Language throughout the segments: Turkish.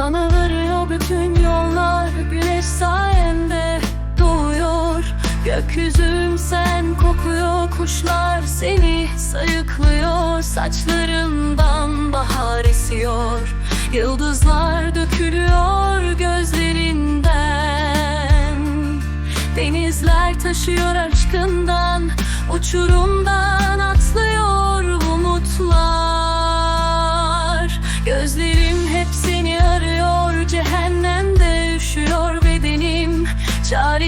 Sana varıyor bütün yollar Güneş sayende doğuyor. Gökyüzüm sen kokuyor Kuşlar seni sayıklıyor. Saçlarından bahar esiyor Yıldızlar dökülüyor gözlerinden. Denizler taşıyor aşkından Uçurumdan atlıyor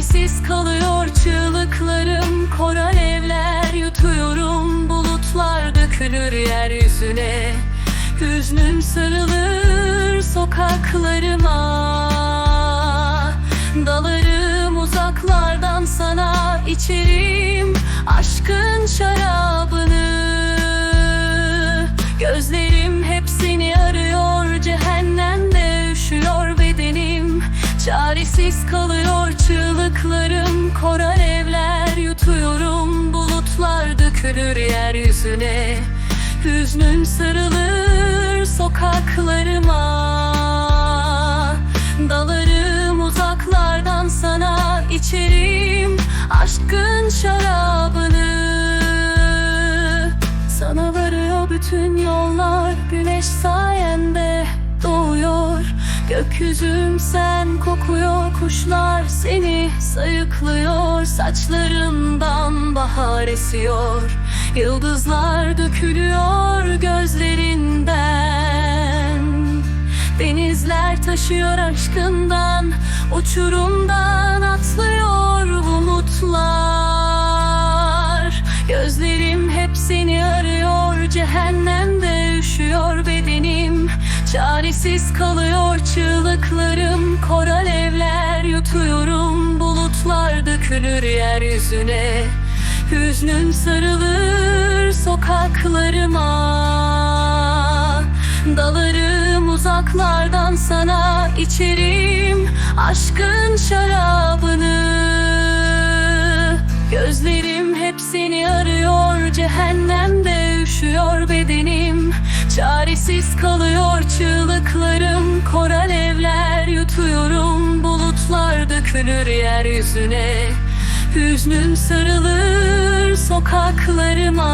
Çaresiz kalıyor çığlıklarım Kor alevler yutuyorum Bulutlar dökülür yeryüzüne. Hüznüm sarılır sokaklarıma Dalarım uzaklardan sana içerim aşkın şarabını. Gözlerim hep seni arıyor cehennemde üşüyor bedenim. Çaresiz kalıyor çığlıklarım kor alevler yutuyorum Bulutlar dökülür yeryüzüne. Hüznün sarılır sokaklarıma. Dalarım uzaklardan sana içerim aşkın şarabını. Sana varıyor bütün yollar güneş sayende doğuyor. Gökyüzüm sen kokuyor kuşlar seni sayıklıyor Saçlarından bahar esiyor. Yıldızlar dökülüyor gözlerinden. Denizler taşıyor aşkından Uçurumdan atlıyor umutlar Gözlerim hep seni arıyor Cehennemde Çaresiz kalıyor çığlıklarım Kor alevler yutuyorum Bulutlar dökülür yeryüzüne. Hüznüm sarılır sokaklarıma Dalarım uzaklardan sana içerim aşkın şarabını. Gözlerim hep seni arıyor cehennemde üşüyor Çaresiz kalıyor çığlıklarım kor alevler yutuyorum Bulutlar dökülür yeryüzüne. Hüznün sarılır sokaklarıma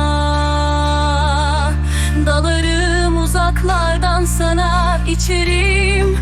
Dalarım uzaklardan sana içerim